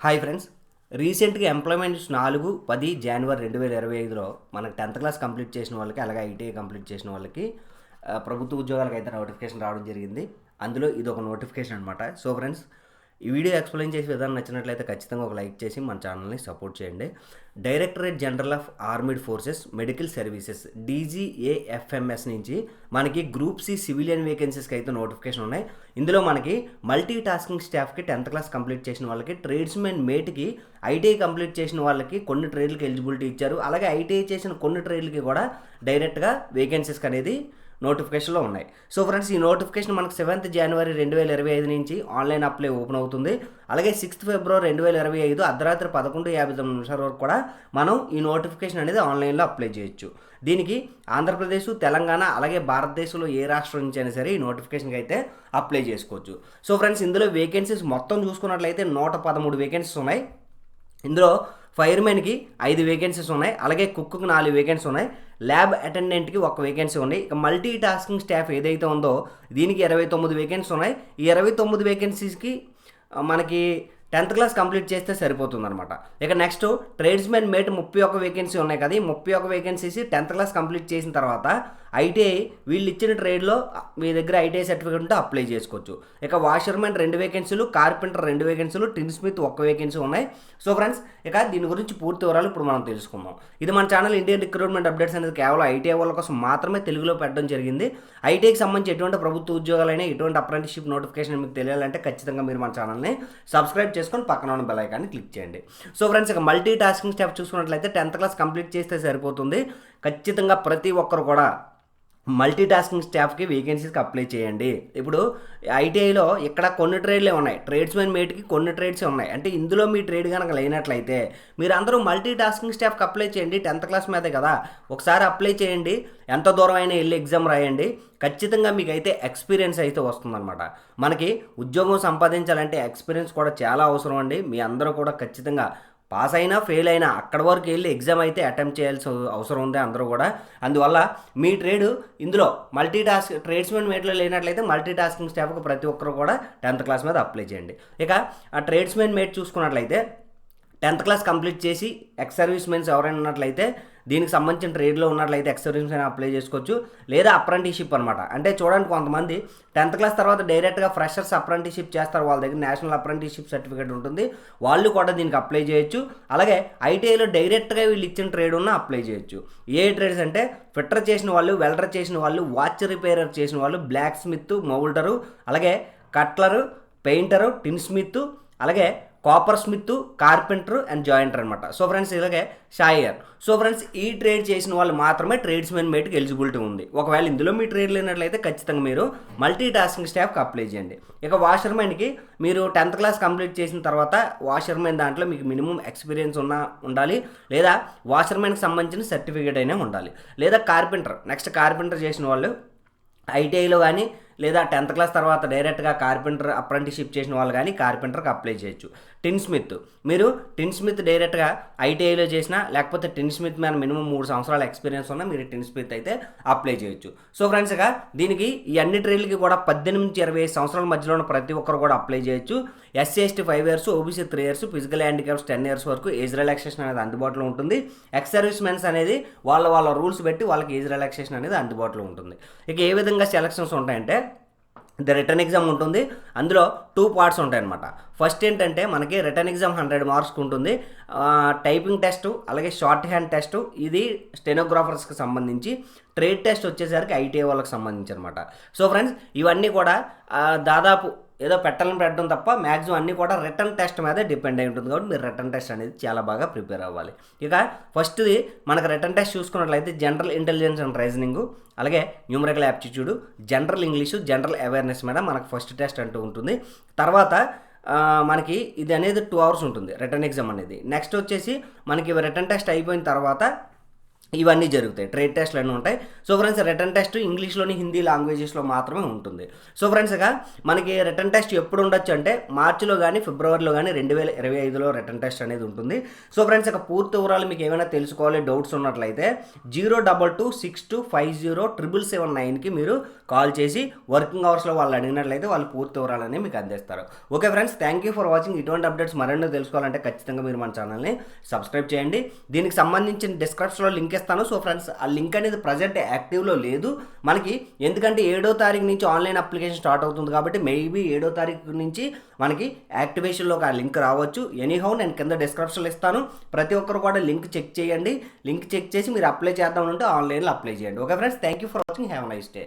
Hi friends రీసెంట్గా employments నాలుగు పది జనవరి రెండు వేల ఇరవై ఐదులో మనకు టెన్త్ క్లాస్ కంప్లీట్ చేసిన వాళ్ళకి అలాగే ఐటీఐ కంప్లీట్ చేసిన వాళ్ళకి ప్రభుత్వ ఉద్యోగాలకు అయితే నోటిఫికేషన్ రావడం జరిగింది. అందులో ఇది ఒక నోటిఫికేషన్ అనమాట సో ఫ్రెండ్స్ ఈ వీడియో ఎక్స్ప్లెయిన్ చేసే విధానం నచ్చినట్లయితే ఖచ్చితంగా ఒక లైక్ చేసి మన ఛానల్ని సపోర్ట్ చేయండి. Directorate general of armed forces medical services DGAFMS నుంచి మనకి గ్రూప్ సి సివిలియన్ వేకెన్సీస్కి అయితే నోటిఫికేషన్ ఉన్నాయి. ఇందులో మనకి మల్టీ టాస్కింగ్ స్టాఫ్కి టెన్త్ క్లాస్ కంప్లీట్ చేసిన వాళ్ళకి ట్రేడ్స్మెన్ మేట్కి ఐటీఐ కంప్లీట్ చేసిన వాళ్ళకి కొన్ని ట్రేడ్లకి ఎలిజిబిలిటీ ఇచ్చారు. అలాగే ఐటీఐ చేసిన కొన్ని ట్రేడ్లకి కూడా డైరెక్ట్గా వేకెన్సీస్కి అనేది నోటిఫికేషన్లో ఉన్నాయి. సో ఫ్రెండ్స్ ఈ నోటిఫికేషన్ మనకు సెవెంత్ జనవరి రెండు వేల ఇరవై ఐదు నుంచి ఆన్లైన్ అప్లై ఓపెన్ అవుతుంది. అలాగే సిక్స్త్ ఫిబ్రవరి రెండు వేల ఇరవై ఐదు అర్ధరాత్రి పదకొండు యాభై తొమ్మిది నిమిషాల వరకు కూడా మనం ఈ నోటిఫికేషన్ అనేది ఆన్లైన్లో అప్లై చేయొచ్చు. దీనికి ఆంధ్రప్రదేశ్ తెలంగాణ అలాగే భారతదేశంలో ఏ రాష్ట్రం నుంచి అయినా సరే ఈ నోటిఫికేషన్కి అయితే అప్లై చేసుకోవచ్చు. సో ఫ్రెండ్స్ ఇందులో వేకెన్సీస్ మొత్తం చూసుకున్నట్లయితే నూట పదమూడు వేకెన్సీస్ ఉన్నాయి. ఇందులో ఫైర్మెన్కి ఐదు వేకెన్సీస్ ఉన్నాయి. అలాగే కుక్కు నాలుగు వేకెన్సీ ఉన్నాయి. ల్యాబ్ అటెండెంట్కి ఒక వేకెన్సీ ఉంది. ఇక మల్టీ టాస్కింగ్ స్టాఫ్ ఏదైతే ఉందో దీనికి ఇరవై తొమ్మిది వేకెన్సీ ఉన్నాయి. ఈ ఇరవై తొమ్మిది వేకెన్సీస్కి మనకి టెన్త్ క్లాస్ కంప్లీట్ చేస్తే సరిపోతుంది అనమాట ఇక నెక్స్ట్ ట్రేడ్స్మెన్ మేట్ ముప్పై ఒక వేకెన్సీ ఉన్నాయి కదా ఈ ముప్పై ఒక వేకెన్సీస్ టెన్త్ క్లాస్ కంప్లీట్ చేసిన తర్వాత ఐటీఐ వీళ్ళు ఇచ్చిన ట్రేడ్లో మీ దగ్గర ఐటీఐ సర్టిఫికేట్ ఉంటే అప్లై చేసుకోవచ్చు. ఇక వాషర్మెన్ రెండు వేకెన్సీలు కార్పెంటర్ రెండు వేకెన్సీలు టిన్ స్మిత్ ఒక్క వేకెన్సీ ఉన్నాయి. సో ఫ్రెండ్స్ ఇక దీని గురించి పూర్తి వివరాలు ఇప్పుడు మనం తెలుసుకుందాం. ఇది మన ఛానల్ ఇండియన్ రిక్రూట్మెంట్ అప్డేట్స్ అనేది కేవలం ఐటీఐ వాళ్ళ కోసం మాత్రమే తెలుగులో పెట్టడం జరిగింది. ఐటీఐకి సంబంధించి ఎటువంటి ప్రభుత్వ ఉద్యోగాలైనా ఎటువంటి అప్రెంటిషిప్ నోటిఫికేషన్ మీకు తెలియాలంటే ఖచ్చితంగా మీరు మన ఛానల్ని సబ్స్క్రైబ్ చేసుకొని పక్కన ఉన్న బెల్ ఐకాన్ని క్లిక్ చేయండి. సో ఫ్రెండ్స్ ఇక మల్టీ టాస్కింగ్ స్టెప్ చూసుకున్నట్లయితే టెన్త్ క్లాస్ కంప్లీట్ చేస్తే సరిపోతుంది. ఖచ్చితంగా ప్రతి ఒక్కరు కూడా మల్టీ టాస్కింగ్ స్టాఫ్కి వేకెన్సీస్కి అప్లై చేయండి. ఇప్పుడు ఐటీఐలో ఇక్కడ కొన్ని ట్రేడ్లే ఉన్నాయి. ట్రేడ్స్మెన్ మేట్కి కొన్ని ట్రేడ్స్ ఉన్నాయి. అంటే ఇందులో మీ ట్రేడ్ కనుక లేనట్లయితే మీరు అందరూ మల్టీ టాస్కింగ్ స్టాఫ్కి అప్లై చేయండి. టెన్త్ క్లాస్ మీదే కదా. ఒకసారి అప్లై చేయండి. ఎంత దూరం అయినా వెళ్ళి ఎగ్జామ్ రాయండి. ఖచ్చితంగా మీకు అయితే ఎక్స్పీరియన్స్ అయితే వస్తుందన్నమాట. మనకి ఉద్యోగం సంపాదించాలంటే ఎక్స్పీరియన్స్ కూడా చాలా అవసరం అండి. మీ అందరూ కూడా ఖచ్చితంగా పాస్ అయినా ఫెయిల్ అయినా అక్కడ వరకు వెళ్ళి ఎగ్జామ్ అయితే అటెంప్ట్ చేయాల్సి అవసరం ఉంది అందరూ కూడా. అందువల్ల మీ ట్రేడ్ ఇందులో మల్టీ టాస్క్ ట్రేడ్స్మెన్ మేట్లో లేనట్లయితే మల్టీ టాస్కింగ్ స్టాఫ్కి ప్రతి ఒక్కరు కూడా టెన్త్ క్లాస్ మీద అప్లై చేయండి. ఇక ఆ ట్రేడ్స్మెన్ మేట్ చూసుకున్నట్లయితే టెన్త్ క్లాస్ కంప్లీట్ చేసి ఎక్స్ సర్వీస్ మెన్స్ ఎవరైనా ఉన్నట్లయితే దీనికి సంబంధించిన ట్రేడ్లో ఉన్నట్లయితే ఎక్స్ సర్వీస్ అప్లై చేసుకోవచ్చు. లేదా అప్రెంటిషిప్ అనమాట అంటే చూడండి కొంతమంది టెన్త్ క్లాస్ తర్వాత డైరెక్ట్గా ఫ్రెషర్స్ అప్రెంటిషిప్ చేస్తారు. వాళ్ళ దగ్గర నేషనల్ అప్రెంటిషిప్ సర్టిఫికేట్ ఉంటుంది. వాళ్ళు కూడా దీనికి అప్లై చేయొచ్చు. అలాగే ఐటీఐలో డైరెక్ట్గా వీళ్ళు ఇచ్చిన ట్రేడ్ ఉన్న అప్లై చేయొచ్చు. ఏ ట్రేడ్స్ అంటే ఫిట్టర్ చేసిన వాళ్ళు వెల్డర్ చేసిన వాళ్ళు వాచ్ రిపేరర్ చేసిన వాళ్ళు బ్లాక్ స్మిత్ మౌల్టరు అలాగే కట్లరు పెయింటరు టిన్ స్మిత్ అలాగే coppersmith carpenter and jointer అనమాట సో ఫ్రెండ్స్ ఇలాగే షాయర్. సో ఫ్రెండ్స్ ఈ ట్రేడ్ చేసిన వాళ్ళు మాత్రమే ట్రేడ్స్మెన్ మేట్కి ఎలిజిబిలిటీ ఉంది. ఒకవేళ ఇందులో మీ ట్రేడ్ లేనట్లయితే ఖచ్చితంగా మీరు మల్టీ టాస్కింగ్ స్టాఫ్కి అప్లై చేయండి. ఇక వాషర్మెన్కి మీరు టెన్త్ క్లాస్ కంప్లీట్ చేసిన తర్వాత వాషర్మెన్ దాంట్లో మీకు మినిమం ఎక్స్పీరియన్స్ ఉన్న ఉండాలి. లేదా వాషర్మెన్కి సంబంధించిన సర్టిఫికేట్ అయినా ఉండాలి. లేదా కార్పెంటర్ నెక్స్ట్ కార్పెంటర్ చేసిన వాళ్ళు ఐటీఐలో కానీ లేదా టెన్త్ క్లాస్ తర్వాత డైరెక్ట్గా కార్పెంటర్ అప్రెంటిషిప్ చేసిన వాళ్ళు కానీ కార్పెంటర్కి అప్లై చేయొచ్చు. Tinsmith. మీరు టిన్ స్మిత్ డైరెక్ట్గా ఐటీఐలో చేసినా లేకపోతే టిన్ స్మిత్ మీద మినిమం మూడు సంవత్సరాల ఎక్స్పీరియన్స్ ఉన్నా మీరు టిన్ స్మిత్ అయితే అప్లై చేయొచ్చు. సో ఫ్రెండ్స్ ఇక దీనికి ఈ అన్ని ట్రైన్లకి కూడా పద్దెనిమిది నుంచి ఇరవై ఐదు సంవత్సరాల మధ్యలో ఉన్న ప్రతి ఒక్కరు కూడా అప్లై చేయొచ్చు. SC ST five years OBC three years physical handicaps ten years వరకు ఏజ్ రిలాక్సేషన్ అనేది అందుబాటులో ఉంటుంది. ఎక్స్ సర్వీస్ మెన్స్ అనేది వాళ్ళ వాళ్ళ రూల్స్ బట్టి వాళ్ళకి ఏజ్ రిలాక్సేషన్ అనేది అందుబాటులో ఉంటుంది. ఇక ఏ విధంగా సెలక్షన్స్ ఉంటాయంటే ద రిటర్న్ ఎగ్జామ్ ఉంటుంది. అందులో టూ పార్ట్స్ ఉంటాయి అనమాట ఫస్ట్ ఏంటంటే మనకి రిటర్న్ ఎగ్జామ్ హండ్రెడ్ మార్క్స్కి ఉంటుంది. టైపింగ్ టెస్ట్ అలాగే షార్ట్ హ్యాండ్ టెస్ట్ ఇది స్టెనోగ్రాఫర్స్కి సంబంధించి. ట్రేడ్ టెస్ట్ వచ్చేసరికి ఐటీఐ వాళ్ళకి సంబంధించి అనమాట సో ఫ్రెండ్స్ ఇవన్నీ కూడా దాదాపు ఏదో పెట్టాలని పెట్టడం తప్ప మ్యాక్సిమం అన్నీ కూడా రిటర్న్ టెస్ట్ మీద డిపెండ్ అయి ఉంటుంది కాబట్టి మీరు రిటర్న్ టెస్ట్ అనేది చాలా బాగా ప్రిపేర్ అవ్వాలి. ఇక ఫస్ట్ది మనకు రిటర్న్ టెస్ట్ చూసుకున్నట్లయితే జనరల్ ఇంటెలిజెన్స్ అండ్ రీజనింగ్ అలాగే numerical aptitude general English general awareness మీద మనకు ఫస్ట్ టెస్ట్ అంటూ ఉంటుంది. తర్వాత మనకి ఇది అనేది టూ అవర్స్ ఉంటుంది రిటర్న్ ఎగ్జామ్ అనేది. నెక్స్ట్ వచ్చేసి మనకి రిటర్న్ టెస్ట్ అయిపోయిన తర్వాత ఇవన్నీ జరుగుతాయి. ట్రేడ్ టెస్ట్లు అన్నీ ఉంటాయి. సో ఫ్రెండ్స్ రిటర్న్ టెస్ట్ ఇంగ్లీష్లోని హిందీ లాంగ్వేజెస్లో మాత్రమే ఉంటుంది. సో ఫ్రెండ్స్ ఇక మనకి రిటర్న్ టెస్ట్ ఎప్పుడు ఉండొచ్చు అంటే మార్చిలో కానీ ఫిబ్రవరిలో కానీ రెండు వేల ఇరవై ఐదులో రిటర్న్ టెస్ట్ అనేది ఉంటుంది. సో ఫ్రెండ్స్ ఇక పూర్తి వివరాలు మీకు ఏమైనా తెలుసుకోవాలి డౌట్స్ ఉన్నట్లయితే zero double two six two five zero triple seven నైన్కి మీరు కాల్ చేసి వర్కింగ్ అవర్స్లో వాళ్ళు అడిగినట్లయితే వాళ్ళు పూర్తి వివరాలనే మీకు అందిస్తారు. Okay friends thank you for watching ఇటువంటి అప్డేట్స్ మరెన్నో తెలుసుకోవాలంటే ఖచ్చితంగా మీరు మన ఛానల్ని సబ్స్క్రైబ్ చేయండి. దీనికి సంబంధించిన డిస్క్రిప్షన్లో లింక్ ఇస్తాను సో ఫ్రెండ్స్ ఆ లింక్ అనేది ప్రజెంట్ యాక్టివ్లో లేదు. మనకి ఎందుకంటే ఏడో తారీఖు నుంచి ఆన్లైన్ అప్లికేషన్ స్టార్ట్ అవుతుంది కాబట్టి మేబీ ఏడో తారీఖు నుంచి మనకి యాక్టివేషన్లోకి ఆ లింక్ రావచ్చు. ఎనీహౌ నేను కింద డిస్క్రిప్షన్లో ఇస్తాను. ప్రతి ఒక్కరు కూడా లింక్ చెక్ చేయండి. లింక్ చెక్ చేసి మీరు అప్లై చేద్దాం అంటే ఆన్లైన్లో అప్లై చేయండి. Okay friends thank you for watching have nice day